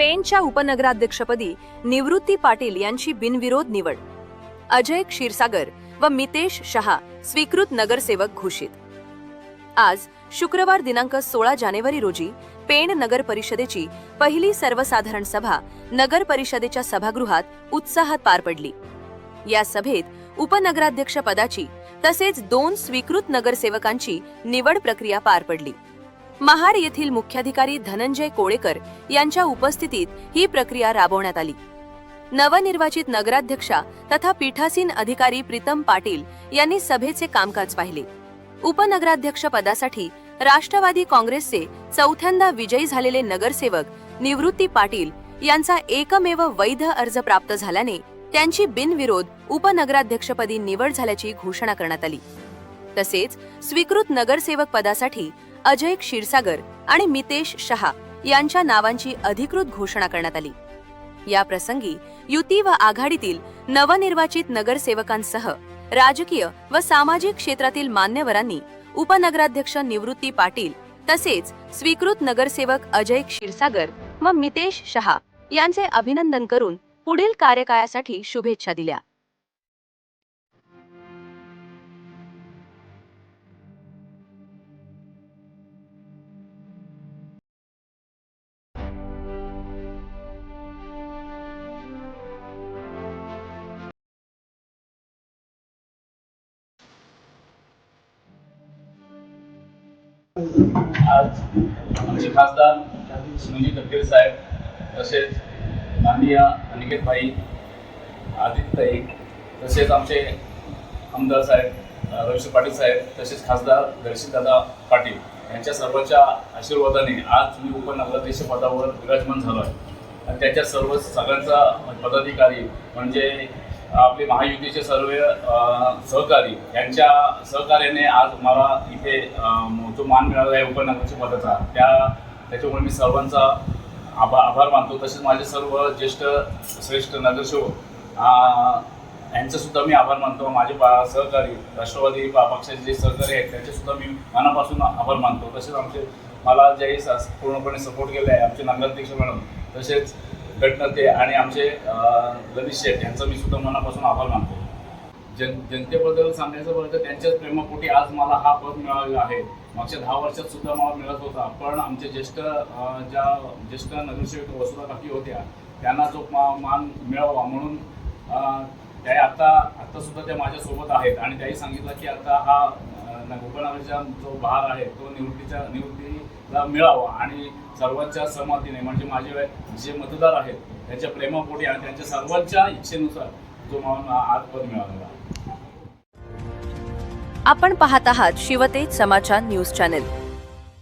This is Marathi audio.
पेणच्या उपनगराध्यक्षपदी निवृत्ती पाटील यांची बिनविरोध निवड. अजय क्षीरसागर व मितेश शहा स्वीकृत नगरसेवक घोषित. आज शुक्रवार दिनांक सोळा जानेवारी रोजी पेण नगर परिषदेची पहिली सर्वसाधारण सभा नगर परिषदेच्या सभागृहात उत्साहात पार पडली. या सभेत उपनगराध्यक्ष पदाची तसेच दोन स्वीकृत नगरसेवकांची निवड प्रक्रिया पार पडली. महार येथील मुख्याधिकारी धनंजय कोळेकर यांच्या उपस्थितीत ही प्रक्रिया राबवण्यात आली. नवनिर्वाचित नगराध्यक्षा तथा पीठासीन अधिकारी प्रीतम पाटील यांनी सभेचे कामकाज पाहिले. उपनगराध्यक्ष पदासाठी राष्ट्रवादी काँग्रेसचे चौथ्यांदा विजयी झालेले नगरसेवक निवृत्ती पाटील यांचा एकमेव वैध अर्ज प्राप्त झाल्याने त्यांची बिनविरोध उपनगराध्यक्षपदी निवड झाल्याची घोषणा करण्यात आली. तसेच स्वीकृत नगरसेवक पदासाठी अजय क्षीरसागर आणि मितेश शहा यांच्या नावांची अधिकृत घोषणा करण्यात आली. या प्रसंगी युती व आघाडीतील नवनिर्वाचित नगरसेवकांसह राजकीय व सामाजिक क्षेत्रातील मान्यवरांनी उपनगराध्यक्ष निवृत्ती पाटील तसेच स्वीकृत नगरसेवक अजय क्षीरसागर व मितेश शहा यांचे अभिनंदन करून पुढील कार्यकाळासाठी शुभेच्छा दिल्या. आज आमचे खासदार सुनील तटकरे साहेब तसेच माननीय अनिकेतभाई आदित्यताई तसेच आमचे आमदार साहेब अ, रवीश पाटील साहेब तसेच खासदार दर्शितदादा पाटील यांच्या सर्वांच्या आशीर्वादाने आज मी उपनगराध्यक्ष पदावर विराजमान झालो आहे. आणि त्याच्या सर्व सगळ्यांचा पदाधिकारी म्हणजे आपले महायुतीचे सर्व सहकारी यांच्या सहकार्याने आज मला इथे जो मान मिळाला आहे उपनगरच्या पदाचा त्या त्याच्यामुळे मी सर्वांचा आभा आभार मानतो. तसेच माझे सर्व ज्येष्ठ श्रेष्ठ नगरसेवक यांचंसुद्धा मी आभार मानतो. माझे पा सहकारी राष्ट्रवादी पक्षाचे जे सहकारी आहेत त्यांचेसुद्धा मी मनापासून आभार मानतो. तसेच आमचे मला जे पूर्णपणे सपोर्ट केले आहे आमचे नगराध्यक्ष मॅडम तसेच गटनेते आणि आमचे अं, ललित शेठ यांचा मी सुद्धा मनापासून आभार मानतो. जन जनतेबद्दल सांगायचं बरं तर त्यांच्याच प्रेमापोटी आज मला हा पद मिळालेला आहे. मागच्या दहा वर्षात सुद्धा मला मिळत होता पण आमचे ज्येष्ठ ज्या ज्येष्ठ नगरसेवक वसुधा काकी होत्या त्यांना जो मा- मान मिळावा म्हणून त्या आता आत्तासुद्धा त्या माझ्यासोबत आहेत. आणि त्याही सांगितलं की आता हा अं, उपनगराचा जो भार आहे तो निवृत्तीच्या निवृत्तीला मिळावा आणि सर्वांच्या सहमतीने म्हणजे माझे जे मतदार आहेत त्यांच्या प्रेमापोटी आणि त्यांच्या सर्वांच्या इच्छेनुसार जो मला आज पद मिळालेला आपण पाहत आहात शिवतेज समाचार न्यूज चॅनेल.